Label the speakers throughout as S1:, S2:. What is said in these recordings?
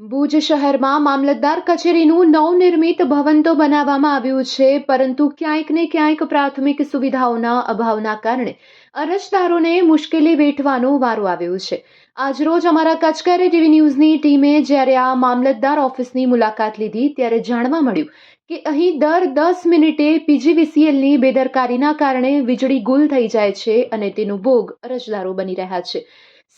S1: ભુજ શહેરમાં મામલતદાર કચેરીનું નવનિર્મિત ભવન તો બનાવવામાં આવ્યું છે, પરંતુ ક્યાંક ને ક્યાંક પ્રાથમિક સુવિધાઓના અભાવના કારણે અરજદારોને મુશ્કેલી વેઠવાનો વારો આવ્યો છે. આજરોજ અમારા કચકારી ટીવી ન્યૂઝની ટીમે જ્યારે આ મામલતદાર ઓફિસની મુલાકાત લીધી, ત્યારે જાણવા મળ્યું કે અહીં દર દસ મિનિટે પીજીવીસીએલની બેદરકારીના કારણે વીજળી ગુલ થઈ જાય છે અને તેનો ભોગ અરજદારો બની રહ્યા છે.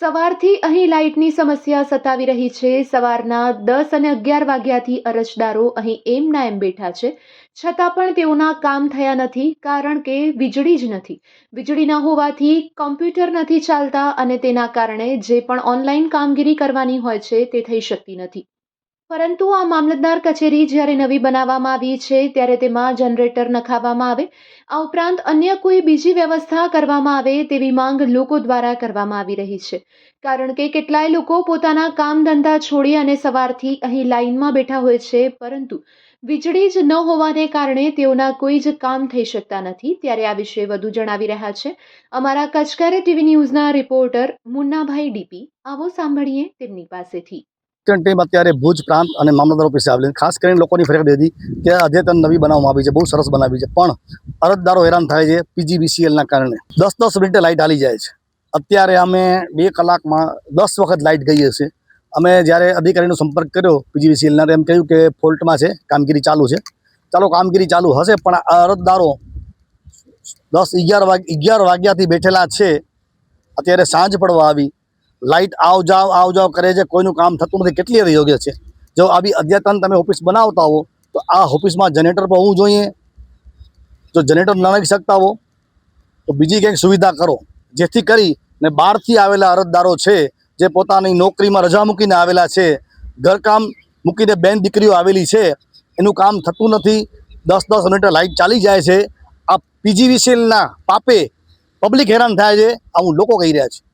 S1: સવારથી અહીં લાઇટની સમસ્યા સતાવી રહી છે. સવારના દસ અને અગિયાર વાગ્યાથી અરજદારો અહીં એમના એમ બેઠા છે. છતાં પણ તેઓના કામ થયા નથી, કારણ કે વીજળી જ નથી. વીજળી ન હોવાથી કોમ્પ્યુટર નથી ચાલતા અને તેના કારણે જે પણ ઓનલાઈન કામગીરી કરવાની હોય છે તે થઈ શકતી નથી. પરંતુ આ મામલતદાર કચેરી જ્યારે નવી બનાવવામાં આવી છે, ત્યારે તેમાં જનરેટર નખાવવામાં આવે, આ ઉપરાંત અન્ય કોઈ બીજી વ્યવસ્થા કરવામાં આવે તેવી માંગ લોકો દ્વારા કરવામાં આવી રહી છે. કારણ કે કેટલાય લોકો પોતાના કામ ધંધા છોડી અને સવારથી અહીં લાઇનમાં બેઠા હોય છે, પરંતુ વીજળી જ ન હોવાને કારણે તેઓના કોઈ જ કામ થઈ શકતા નથી. ત્યારે આ વિશે વધુ જણાવી રહ્યા છે અમારા કચકારે ટીવી ન્યૂઝના રિપોર્ટર મુન્નાભાઈ ડીપી. આવો સાંભળીએ તેમની પાસેથી.
S2: અધ્યતન ટીમ અત્યારે ભુજ પ્રાંત અને મામલતદાર ઓફિસે આવેલી. ખાસ કરીને લોકોની ફરિયાદ હતી કે અધ્યતન નવી બનાવવામાં આવી છે, બહુ સરસ બનાવી છે. પણ અરજદારો હેરાન થાય છે પીજીબીસીએલના કારણે. દસ દસ મિનિટે લાઇટ હાલી જાય છે. અત્યારે અમે બે કલાકમાં દસ વખત લાઇટ ગઈ હશે. અમે જ્યારે અધિકારીનો સંપર્ક કર્યો પીજીવીસીએલના એમ કહ્યું કે ફોલ્ટમાં છે, કામગીરી ચાલુ છે. ચાલો, કામગીરી ચાલુ હશે, પણ આ અરજદારો દસ અગિયાર વાગ અગિયાર વાગ્યાથી બેઠેલા છે. અત્યારે સાંજ પડવા આવી. લાઇટ આવ જાવ આવ જાવ કરે છે, કોઈનું કામ થતું નથી. કેટલી હદે યોગ્ય છે? જો આવી અદ્યતન તમે ઓફિસ બનાવતા હો, તો આ ઓફિસમાં જનરેટર પણ હોવું જોઈએ. જો જનરેટર ન નાખી શકતા હો, તો બીજી કંઈક સુવિધા કરો. જેથી કરીને બહારથી આવેલા અરજદારો છે, જે પોતાની નોકરીમાં રજા મૂકીને આવેલા છે, ઘરકામ મૂકીને બેન દીકરીઓ આવેલી છે, એનું કામ થતું નથી. દસ દસ મિનિટે લાઇટ ચાલી જાય છે. આ પીજીવીસીએલના પાપે પબ્લિક હેરાન થાય છે. આવું લોકો કહી રહ્યા છે.